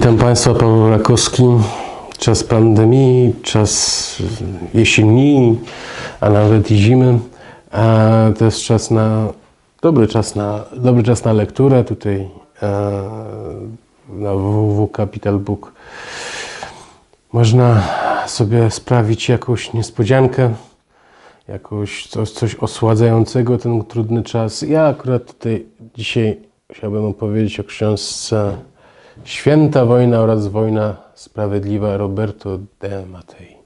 Witam Państwa, Paweł Rakowski. Czas pandemii, czas jesieni, a nawet i zimy. A to jest czas na, dobry czas na, dobry czas na lekturę. Tutaj e, na www Capital Book można sobie sprawić jakąś niespodziankę, jakoś coś, coś osładzającego ten trudny czas. Ja akurat tutaj dzisiaj chciałbym opowiedzieć o książce Święta Wojna oraz Wojna Sprawiedliwa Roberto de Matei.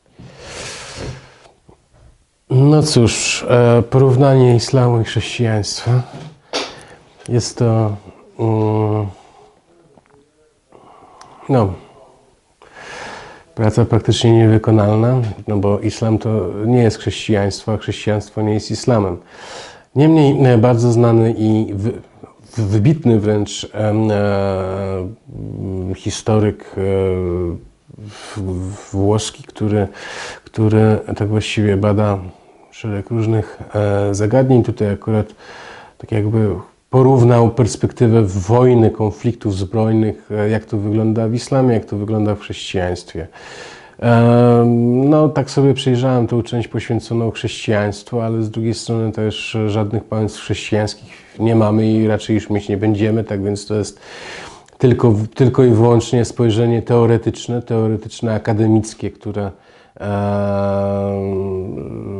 No cóż, e, porównanie islamu i chrześcijaństwa. Jest to mm, no, praca praktycznie niewykonalna, no bo islam to nie jest chrześcijaństwo, a chrześcijaństwo nie jest islamem. Niemniej e, bardzo znany i wybitny wręcz e, historyk e, włoski, który, który tak właściwie bada szereg różnych e, zagadnień. Tutaj akurat tak jakby porównał perspektywę wojny, konfliktów zbrojnych, jak to wygląda w islamie, jak to wygląda w chrześcijaństwie. No, tak sobie przejrzałem tą część poświęconą chrześcijaństwu, ale z drugiej strony też żadnych państw chrześcijańskich nie mamy i raczej już mieć nie będziemy, tak więc to jest tylko, tylko i wyłącznie spojrzenie teoretyczne, teoretyczne, akademickie, które, em,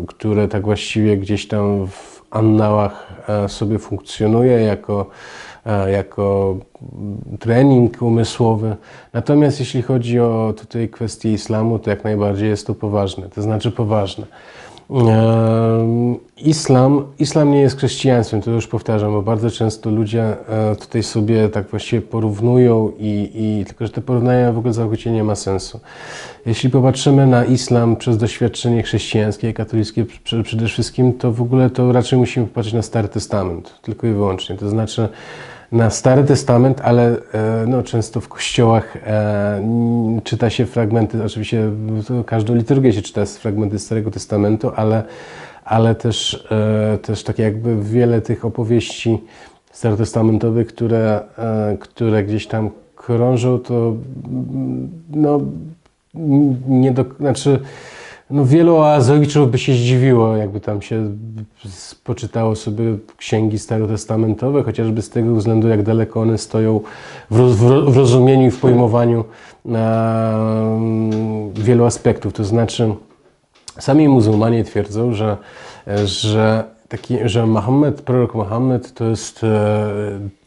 które tak właściwie gdzieś tam w annałach e, sobie funkcjonuje jako, e, jako trening umysłowy. Natomiast jeśli chodzi o tutaj kwestię islamu, to jak najbardziej jest to poważne, to znaczy poważne. Islam, islam nie jest chrześcijaństwem, to już powtarzam, bo bardzo często ludzie e, tutaj sobie tak właściwie porównują i, i tylko, że te porównania w ogóle całkowicie nie ma sensu. Jeśli popatrzymy na islam przez doświadczenie chrześcijańskie, katolickie pr- przede wszystkim, to w ogóle to raczej musimy popatrzeć na Stary Testament, tylko i wyłącznie. To znaczy na Stary Testament, ale e, no, często w kościołach e, czyta się fragmenty, oczywiście każdą liturgię się czyta z fragmenty Starego Testamentu, ale, ale też, e, też tak jakby wiele tych opowieści starotestamentowych, które, które gdzieś tam krążą, to no, nie do, znaczy no wielu oazowiczów by się zdziwiło, jakby tam się poczytało sobie księgi starotestamentowe, chociażby z tego względu, jak daleko one stoją w, roz, w ro- w rozumieniu i w pojmowaniu em, wielu aspektów. To znaczy, Sami muzułmanie twierdzą, że, że, taki, że Mohammed, prorok Mohammed to jest e,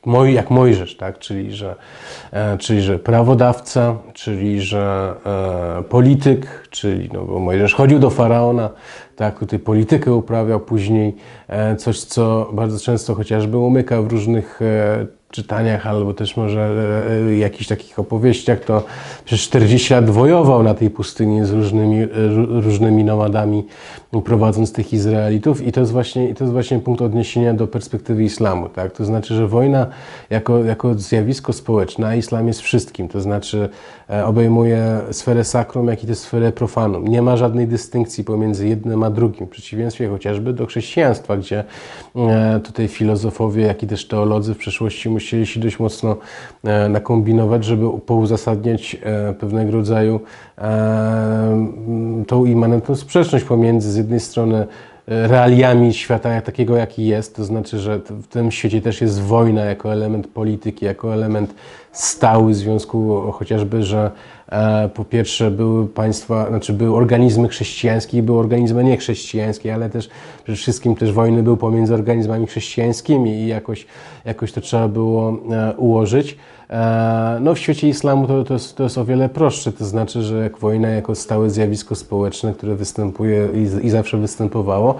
moj, jak Mojżesz, tak? czyli, że, e, czyli że prawodawca, czyli że e, polityk, czyli no, bo Mojżesz chodził do faraona, tak, tutaj politykę uprawiał, później coś, co bardzo często chociażby umyka w różnych czytaniach albo też może e, e, jakichś takich opowieściach, to przez 40 lat wojował na tej pustyni z różnymi, e, ró- różnymi nomadami, prowadząc tych Izraelitów i to jest właśnie, i to jest właśnie punkt odniesienia do perspektywy islamu. Tak? To znaczy, że wojna jako, jako zjawisko społeczne, islam jest wszystkim, to znaczy e, obejmuje sferę sakrum, jak i tę sferę profanum. Nie ma żadnej dystynkcji pomiędzy jednym a drugim, w przeciwieństwie chociażby do chrześcijaństwa, gdzie tutaj filozofowie, jak i też teolodzy w przeszłości musieli się dość mocno e, nakombinować, żeby pouzasadniać e, pewnego rodzaju e, tą immanentną sprzeczność pomiędzy z jednej strony realiami świata takiego, jaki jest, to znaczy, że w tym świecie też jest wojna jako element polityki, jako element stały w związku chociażby, że e, po pierwsze były państwa, znaczy były organizmy chrześcijańskie i były organizmy niechrześcijańskie, ale też przede wszystkim też wojny były pomiędzy organizmami chrześcijańskimi i jakoś, jakoś to trzeba było e, ułożyć. E, No w świecie islamu to, to, jest, to jest o wiele prostsze, to znaczy, że jak wojna jako stałe zjawisko społeczne, które występuje i, i zawsze występowało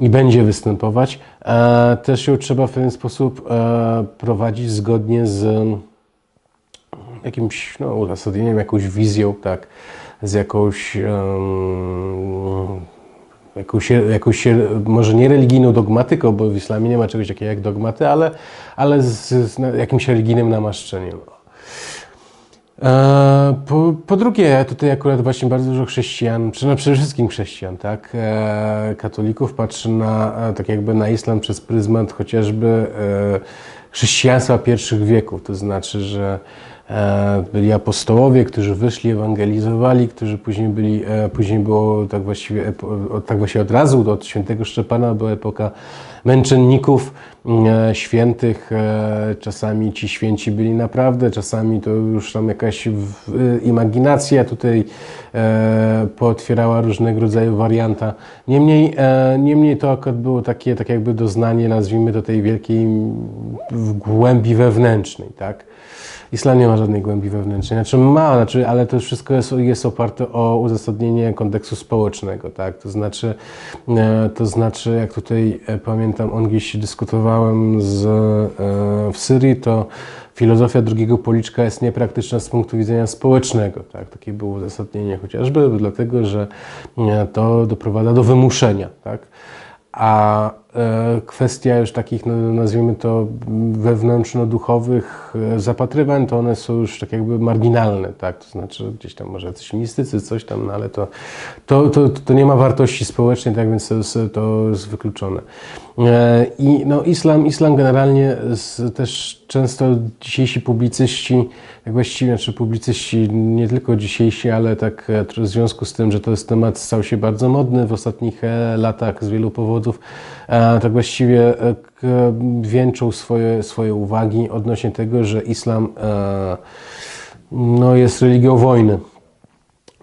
i będzie występować, e, też ją trzeba w pewien sposób e, prowadzić zgodnie z jakimś no, uzasadnieniem, jakąś wizją, tak, z jakąś, em, jakąś, jakąś może nie religijną dogmatyką, bo w islamie nie ma czegoś takiego jak dogmaty, ale, ale z, z jakimś religijnym namaszczeniem. E, Po, po drugie, tutaj akurat właśnie bardzo dużo chrześcijan, no przede wszystkim chrześcijan, tak, e, katolików patrzy na, e, tak jakby na islam przez pryzmat chociażby chrześcijaństwa pierwszych wieków, to znaczy, że byli apostołowie, którzy wyszli, ewangelizowali, którzy później byli, e, później było tak właściwie, tak właściwie od razu od świętego Szczepana była epoka męczenników e, świętych. E, Czasami ci święci byli naprawdę, czasami to już tam jakaś e, imaginacja tutaj e, pootwierała różnego rodzaju warianta. Niemniej, e, niemniej to akurat było takie, tak jakby doznanie, nazwijmy to tej wielkiej w głębi wewnętrznej, tak? Islam nie ma żadnej głębi wewnętrznej. Znaczy ma, znaczy, ale to wszystko jest, jest oparte o uzasadnienie kontekstu społecznego, tak? To znaczy, e, to znaczy, jak tutaj e, pamiętam, on gdzieś dyskutowałem z, e, w Syrii, to filozofia drugiego policzka jest niepraktyczna z punktu widzenia społecznego, tak? Takie było uzasadnienie chociażby, dlatego, że to doprowadza do wymuszenia, tak? A kwestia już takich, no, nazwijmy to, wewnętrzno-duchowych e, zapatrywań, to one są już tak jakby marginalne, tak? To znaczy gdzieś tam może jacyś mistycy, coś tam, no ale to, to, to, to nie ma wartości społecznej, tak więc to jest, to jest wykluczone. E, I no, islam, islam generalnie też często dzisiejsi publicyści, jak właściwie, znaczy publicyści nie tylko dzisiejsi, ale tak e, w związku z tym, że to jest temat stał się bardzo modny w ostatnich e, latach z wielu powodów, e, tak właściwie e, wieńczą swoje, swoje uwagi odnośnie tego, że islam e, no, jest religią wojny,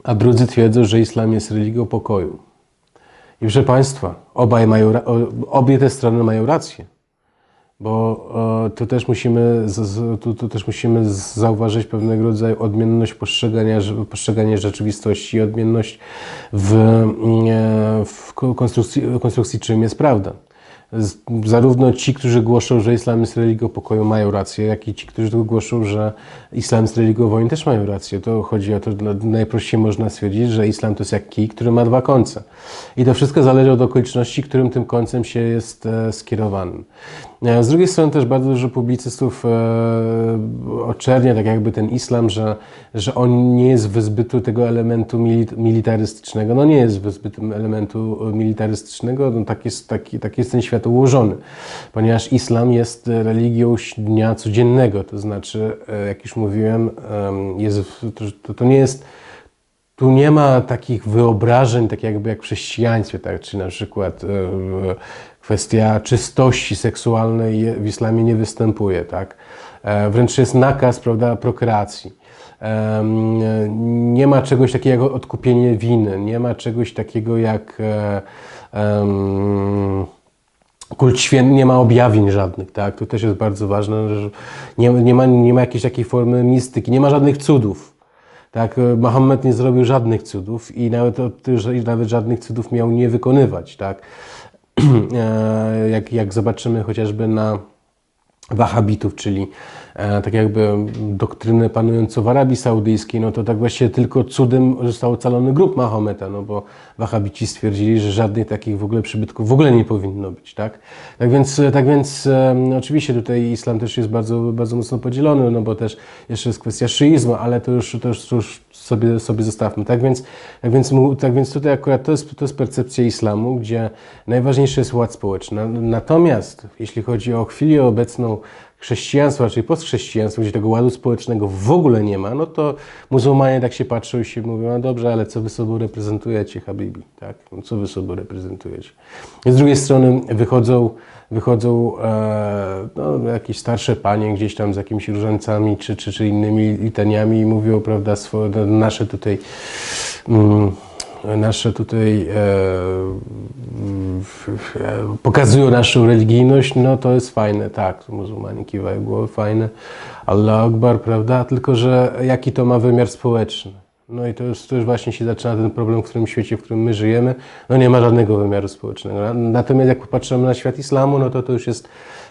a drudzy twierdzą, że islam jest religią pokoju. I proszę Państwa, obaj mają, obie te strony mają rację. Bo e, tu, też musimy, tu, tu też musimy zauważyć pewnego rodzaju odmienność postrzegania, rze- postrzegania rzeczywistości i odmienność w, mm, w ko- konstrukcji, konstrukcji, czym jest prawda. Zarówno ci, którzy głoszą, że islam jest religią pokoju, mają rację, jak i ci, którzy głoszą, że islam jest religią wojny, też mają rację. To chodzi o to, najprościej można stwierdzić, że islam to jest jak kij, który ma dwa końce. I to wszystko zależy od okoliczności, którym tym końcem się jest e, skierowanym. E, Z drugiej strony też bardzo dużo publicystów e, oczernia tak jakby ten islam, że, że on nie jest wyzbytu tego elementu mili- militarystycznego. No nie jest wyzbytym elementu militarystycznego, no tak, jest, taki, tak jest ten świat ułożony, ponieważ islam jest religią dnia codziennego, to znaczy, e, jak już mówiłem, em, jest, to, to nie jest tu nie ma takich wyobrażeń, tak jakby jak w chrześcijaństwie, tak? czy na przykład e, kwestia czystości seksualnej w islamie nie występuje. Tak? E, Wręcz jest nakaz prawda, prokreacji. Nie ma czegoś takiego jak odkupienie winy, nie ma czegoś takiego jak e, em, kult święty, nie ma objawień żadnych, tak? To też jest bardzo ważne, że nie, nie, ma, nie ma jakiejś takiej formy mistyki, nie ma żadnych cudów. Tak, Mahomet nie zrobił żadnych cudów i nawet, nawet żadnych cudów miał nie wykonywać, tak? E, jak, jak zobaczymy chociażby na wahabitów, czyli tak jakby doktrynę panującą w Arabii Saudyjskiej, no to tak właściwie tylko cudem został ocalony grób Mahometa, no bo wahabici stwierdzili, że żadnych takich w ogóle przybytków w ogóle nie powinno być, tak? Tak więc, tak więc e, no oczywiście tutaj islam też jest bardzo, bardzo mocno podzielony, no bo też jeszcze jest kwestia szyizmu, ale to już, to już, to już sobie, sobie zostawmy. Tak więc, tak, więc, tak więc tutaj akurat to jest, to jest percepcja islamu, gdzie najważniejsze jest ład społeczny. Natomiast jeśli chodzi o chwilę obecną chrześcijaństwa, czyli postchrześcijaństwo, gdzie tego ładu społecznego w ogóle nie ma, no to muzułmanie tak się patrzą i się mówią, no dobrze, ale co wy sobą reprezentujecie, Habibi, tak? No co wy sobą reprezentujecie? Z drugiej strony wychodzą, wychodzą e, no, jakieś starsze panie gdzieś tam z jakimiś różańcami czy, czy, czy innymi litaniami i mówią, prawda, swoje, nasze tutaj mm, nasze tutaj e, e, pokazują naszą religijność, no to jest fajne, tak, muzułmanie kiwają głowy, fajne, Allah Akbar, prawda, tylko że jaki to ma wymiar społeczny? No i to już, to już właśnie się zaczyna ten problem, w którym świecie, w którym my żyjemy, no nie ma żadnego wymiaru społecznego. Na- Natomiast jak popatrzymy na świat islamu, no to to już jest,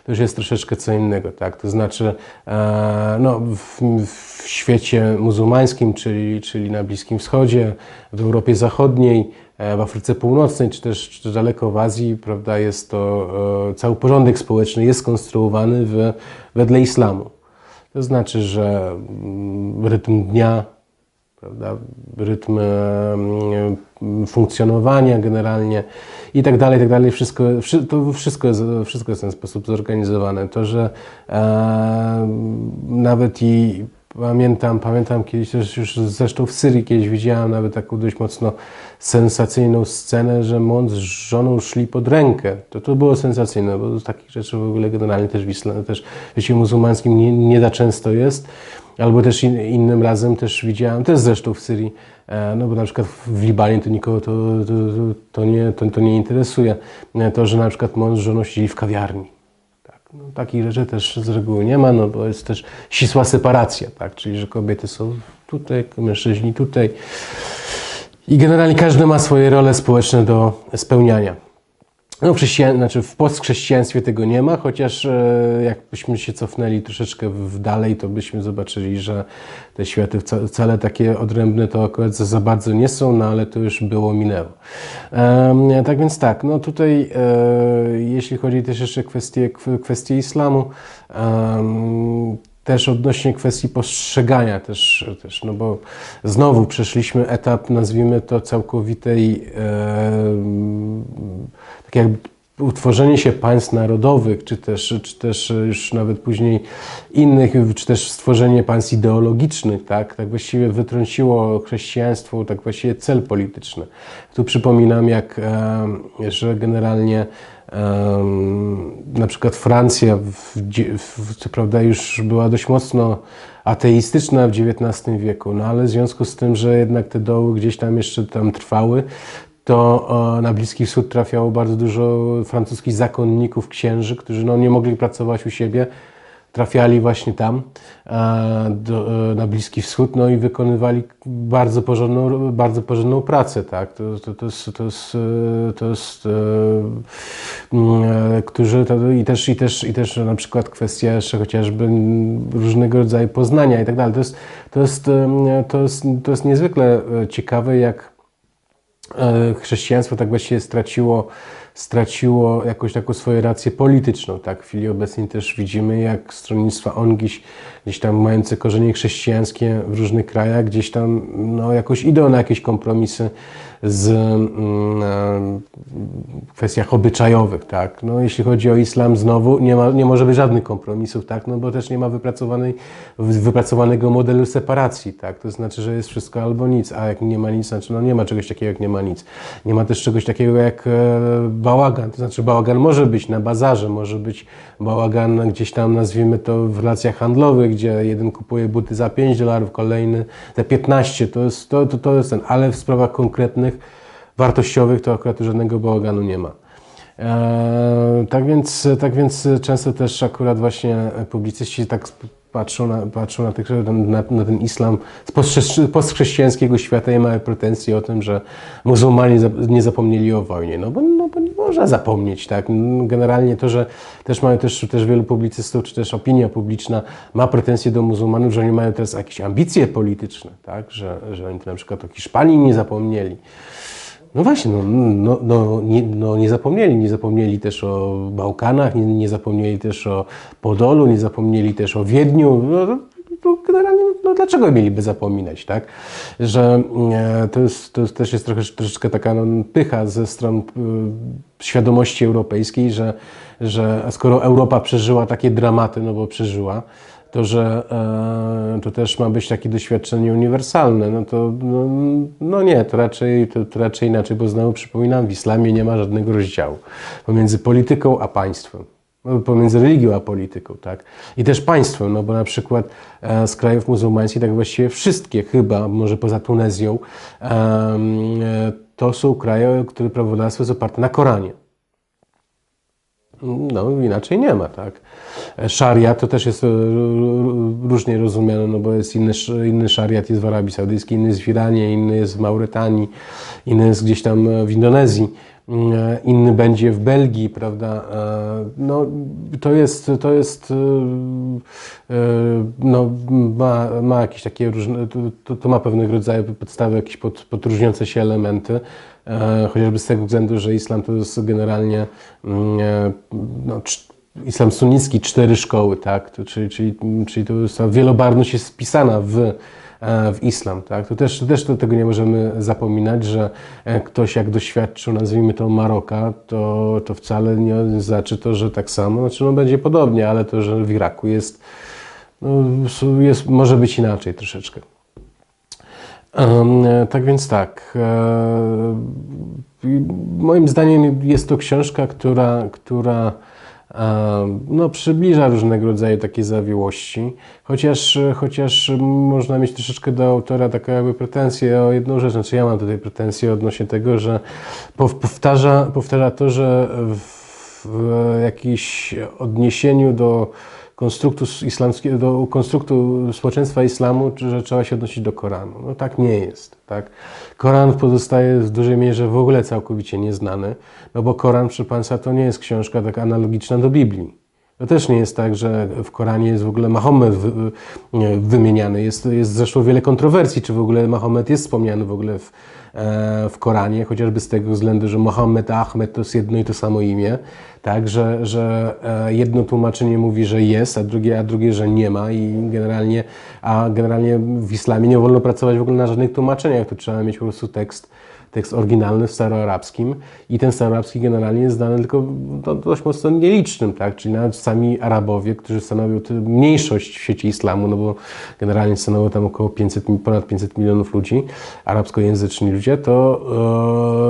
to już jest troszeczkę co innego, tak, to znaczy, e, no w, w świecie muzułmańskim, czyli, czyli na Bliskim Wschodzie, w Europie Zachodniej, e, w Afryce Północnej, czy też, czy daleko w Azji, prawda, jest to, e, cały porządek społeczny jest skonstruowany w, wedle islamu. To znaczy, że mm, rytm dnia, prawda, rytm e, funkcjonowania generalnie i tak dalej, i tak dalej. Wszystko, wszy- to wszystko jest, wszystko jest w ten sposób zorganizowane. To, że e, nawet i Pamiętam, pamiętam kiedyś też już zresztą w Syrii kiedyś widziałem nawet taką dość mocno sensacyjną scenę, że mąż z żoną szli pod rękę. To, to było sensacyjne, bo takich rzeczy w ogóle generalnie też w też w świecie muzułmańskim nie, nie często jest. Albo też in, innym razem też widziałem, też zresztą w Syrii, e, no bo na przykład w Libanie to nikogo to, to, to, nie, to, to nie interesuje. E, To, że na przykład mąż z żoną siedzieli w kawiarni. Tak, no, takich rzeczy też z reguły nie ma, no bo jest też ścisła separacja, tak? czyli że kobiety są tutaj, mężczyźni tutaj. I generalnie każdy ma swoje role społeczne do spełniania. No, chrześcijan, znaczy w postchrześcijaństwie tego nie ma, chociaż e, jakbyśmy się cofnęli troszeczkę w dalej, to byśmy zobaczyli, że te światy wca- wcale takie odrębne to akurat za, bardzo nie są, no ale to już było, minęło. Em, tak więc tak, no tutaj e, jeśli chodzi też jeszcze o kwestie, kw- kwestie islamu, też odnośnie kwestii postrzegania też, też, no bo znowu przeszliśmy etap, nazwijmy to całkowitej, e, tak jakby utworzenie się państw narodowych, czy też, czy też już nawet później innych, czy też stworzenie państw ideologicznych, tak, tak właściwie wytrąciło chrześcijaństwo, tak właściwie cel polityczny. Tu przypominam, jak, e, że generalnie na przykład Francja, co prawda już była dość mocno ateistyczna w XIX wieku, no ale w związku z tym, że jednak te doły gdzieś tam jeszcze tam trwały, to e, na Bliski Wschód trafiało bardzo dużo francuskich zakonników, księży, którzy no, nie mogli pracować u siebie, trafiali właśnie tam e, do, e, na Bliski Wschód, no i wykonywali bardzo porządną, bardzo porządną pracę, tak. To, to, to jest, to jest, to jest którzy to, i też, i też, i też na przykład kwestia jeszcze chociażby różnego rodzaju poznania i tak dalej. To jest, to jest, to jest, to jest niezwykle ciekawe, jak chrześcijaństwo tak właściwie straciło, straciło jakąś taką swoją rację polityczną. Tak? W chwili obecnej też widzimy, jak stronnictwa ONGiś, gdzieś tam mające korzenie chrześcijańskie w różnych krajach, gdzieś tam no, jakoś idą na jakieś kompromisy z mm, e, kwestiach obyczajowych, tak. No, jeśli chodzi o islam, znowu nie, ma, nie może być żadnych kompromisów, tak, no bo też nie ma wypracowanej, wypracowanego modelu separacji, tak. To znaczy, że jest wszystko albo nic, a jak nie ma nic, znaczy no nie ma czegoś takiego jak nie ma nic. Nie ma też czegoś takiego jak e, bałagan, to znaczy bałagan może być na bazarze, może być bałagan gdzieś tam, nazwijmy to w relacjach handlowych, gdzie jeden kupuje buty za 5 dolarów, kolejny za 15, to jest, to, to, to jest ten, ale w sprawach konkretnych, wartościowych, to akurat żadnego bałaganu nie ma. Eee, tak, więc, tak więc często też akurat właśnie publicyści tak patrzą na, patrzą na, tych, na, na ten islam z postchrze- postchrześcijańskiego świata i mają pretensje o tym, że muzułmanie nie zapomnieli o wojnie. No bo, no bo nie można zapomnieć. Tak? Generalnie to, że też mają też, też wielu publicystów, czy też opinia publiczna ma pretensje do muzułmanów, że oni mają teraz jakieś ambicje polityczne, tak? że, że oni na przykład o Hiszpanii nie zapomnieli. No właśnie, no, no, no, nie, no nie zapomnieli, nie zapomnieli też o Bałkanach, nie, nie zapomnieli też o Podolu, nie zapomnieli też o Wiedniu. No, to- to generalnie, no dlaczego mieliby zapominać, tak? Że e, to, jest, to jest, też jest trochę, troszeczkę taka no, pycha ze stron y, świadomości europejskiej, że, że skoro Europa przeżyła takie dramaty, no bo przeżyła, to że e, to też ma być takie doświadczenie uniwersalne, no to no, no nie, to raczej, to, to raczej inaczej, bo znowu przypominam, w islamie nie ma żadnego rozdziału pomiędzy polityką a państwem. No, pomiędzy religią a polityką, tak? I też państwem, no bo na przykład e, z krajów muzułmańskich, tak właściwie wszystkie chyba, może poza Tunezją, e, to są kraje, które prawodawstwo jest oparte na Koranie. No, inaczej nie ma, tak. Szaria to też jest e, różnie rozumiane, no bo jest inny, inny szariat jest w Arabii Saudyjskiej, inny jest w Iranie, inny jest w Mauretanii, inny jest gdzieś tam w Indonezji, inny będzie w Belgii, prawda. E, No, to jest, to jest, e, e, no, ma, ma jakieś takie różne, to, to, ma pewnego rodzaju podstawy, jakieś pod, podróżniące się elementy. E, chociażby z tego względu, że islam to jest generalnie mm, e, no, islam sunnicki, cztery szkoły, tak? Czyli, czyli, czyli to jest ta wielobarwność jest wpisana w, e, w islam, tak? To też, też do tego nie możemy zapominać, że e, ktoś jak doświadczył, nazwijmy to Maroka, to, to wcale nie znaczy to, że tak samo, znaczy no będzie podobnie, ale to, że w Iraku jest no, jest, może być inaczej troszeczkę. E, tak więc tak. e, Moim zdaniem jest to książka, która, która e, no, przybliża różnego rodzaju takie zawiłości, chociaż, chociaż można mieć troszeczkę do autora taką jakby pretensję o jedną rzecz, znaczy ja mam tutaj pretensję odnośnie tego, że pow- powtarza, powtarza to, że w, w jakimś odniesieniu do konstruktu islamskiego, konstruktu społeczeństwa islamu, że trzeba się odnosić do Koranu. No tak nie jest. Tak? Koran pozostaje w dużej mierze w ogóle całkowicie nieznany, no bo Koran, proszę Państwa, to nie jest książka taka analogiczna do Biblii. To też nie jest tak, że w Koranie jest w ogóle Mahomet wymieniany. Jest, jest wiele kontrowersji, czy w ogóle Mahomet jest wspomniany w ogóle w, e, w Koranie, chociażby z tego względu, że Mohammed a Ahmed to jest jedno i to samo imię. Tak, że, że e, jedno tłumaczenie mówi, że jest, a drugie, a drugie, że nie ma i generalnie, a generalnie w islamie nie wolno pracować w ogóle na żadnych tłumaczeniach, to trzeba mieć po prostu tekst tekst oryginalny w staroarabskim i ten staroarabski generalnie jest znany tylko no, dość mocno nielicznym, tak? czyli nawet sami Arabowie, którzy stanowią mniejszość w świecie islamu, no bo generalnie stanowią tam około 500, ponad 500 milionów ludzi, arabskojęzyczni ludzie, to,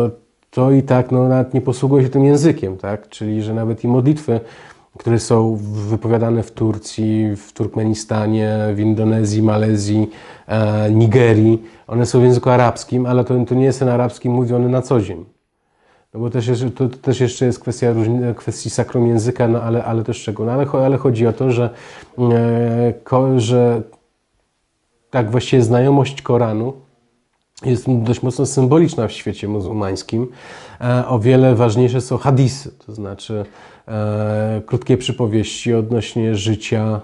e, to i tak no, nawet nie posługują się tym językiem, tak? czyli że nawet i modlitwy które są wypowiadane w Turcji, w Turkmenistanie, w Indonezji, Malezji, e, Nigerii. One są w języku arabskim, ale to, to nie jest ten arabski mówiony na co dzień. No bo też, jest, to, też jeszcze jest kwestia różni, kwestii sakrum języka, no ale, ale też czego. No ale, ale chodzi o to, że, e, ko, że tak właściwie znajomość Koranu jest dość mocno symboliczna w świecie muzułmańskim. E, O wiele ważniejsze są hadisy, to znaczy krótkie przypowieści odnośnie życia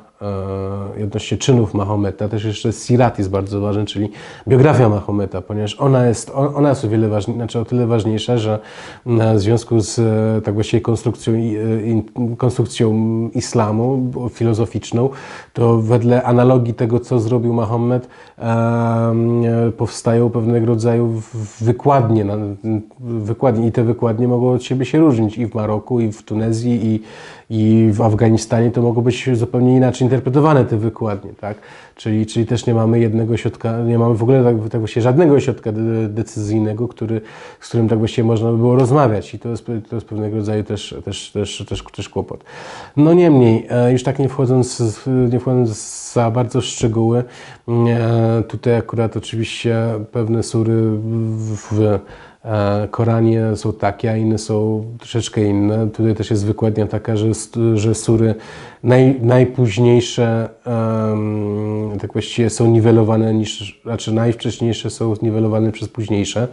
e, odnośnie czynów Mahometa. Też jeszcze sirat jest bardzo ważny, czyli biografia Mahometa, ponieważ ona jest, ona jest o wiele ważniejsza, znaczy o tyle ważniejsza, że w związku z e, tak właściwie konstrukcją, e, konstrukcją islamu filozoficzną, to wedle analogii tego, co zrobił Mahomet, powstają pewnego rodzaju wykładnie, wykładnie i te wykładnie mogą od siebie się różnić i w Maroku, i w Tunezji, i, i w Afganistanie to mogą być zupełnie inaczej interpretowane te wykładnie, tak? Czyli, czyli też nie mamy jednego środka, nie mamy w ogóle tak, tak właściwie żadnego środka de, decyzyjnego, który, z którym tak właściwie można by było rozmawiać i to jest, to jest pewnego rodzaju też, też, też, też, też kłopot. No niemniej, e, już tak nie wchodząc, nie wchodząc za bardzo w szczegóły, e, tutaj akurat oczywiście pewne sury w, w Koranie są takie, a inne są troszeczkę inne. Tutaj też jest wykładnia taka, że, że sury naj, najpóźniejsze em, tak właściwie są niwelowane niż, znaczy najwcześniejsze są niwelowane przez późniejsze.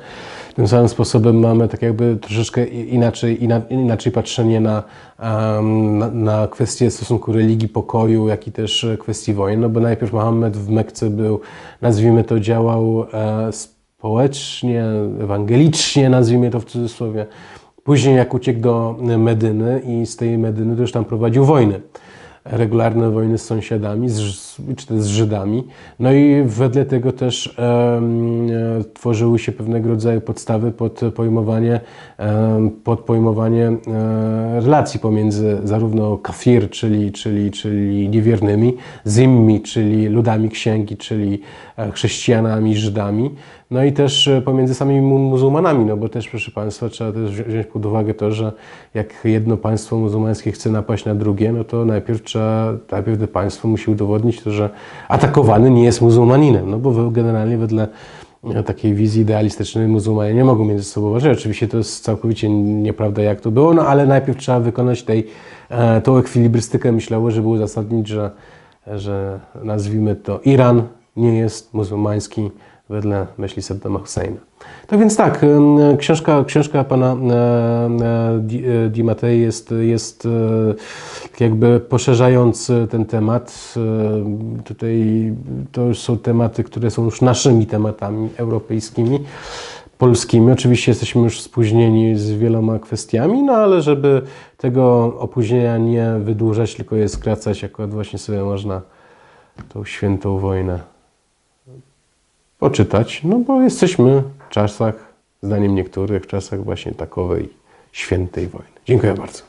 Tym samym sposobem mamy tak jakby troszeczkę inaczej, ina, inaczej patrzenie na, em, na, na kwestie stosunku religii, pokoju, jak i też e, kwestii wojen, no bo najpierw Mohammed w Mekce był, nazwijmy to, działał e, społecznie, ewangelicznie, nazwijmy to w cudzysłowie. Później jak uciekł do Medyny i z tej Medyny już tam prowadził wojny. Regularne wojny z sąsiadami, z, czy też z Żydami. No i wedle tego też e, tworzyły się pewnego rodzaju podstawy pod pojmowanie, pod pojmowanie e, relacji pomiędzy zarówno kafir, czyli, czyli, czyli niewiernymi, zimmi, czyli ludami księgi, czyli e, chrześcijanami, Żydami, no i też pomiędzy samymi mu- muzułmanami, no bo też, proszę Państwa, trzeba też wzi- wziąć pod uwagę to, że jak jedno państwo muzułmańskie chce napaść na drugie, no to najpierw trzeba, najpierw to państwo musi udowodnić że atakowany nie jest muzułmaninem, no bo generalnie wedle e, takiej wizji idealistycznej muzułmanie nie mogą między sobą walczyć. Oczywiście to jest całkowicie nieprawda, jak to było, no ale najpierw trzeba wykonać tej, e, tą ekwilibrystykę myślałą, żeby uzasadnić, że, że nazwijmy to Iran nie jest muzułmański wedle myśli Saddama Husseina. Tak więc tak, książka, książka pana Di, e, Di Mattei jest, jest e, tak jakby poszerzając ten temat. E, Tutaj to już są tematy, które są już naszymi tematami europejskimi polskimi. Oczywiście jesteśmy już spóźnieni z wieloma kwestiami, no ale żeby tego opóźnienia nie wydłużać, tylko je skracać, akurat właśnie sobie można tą świętą wojnę poczytać, no bo jesteśmy czasach, zdaniem niektórych, czasach właśnie takowej świętej wojny. Dziękuję bardzo.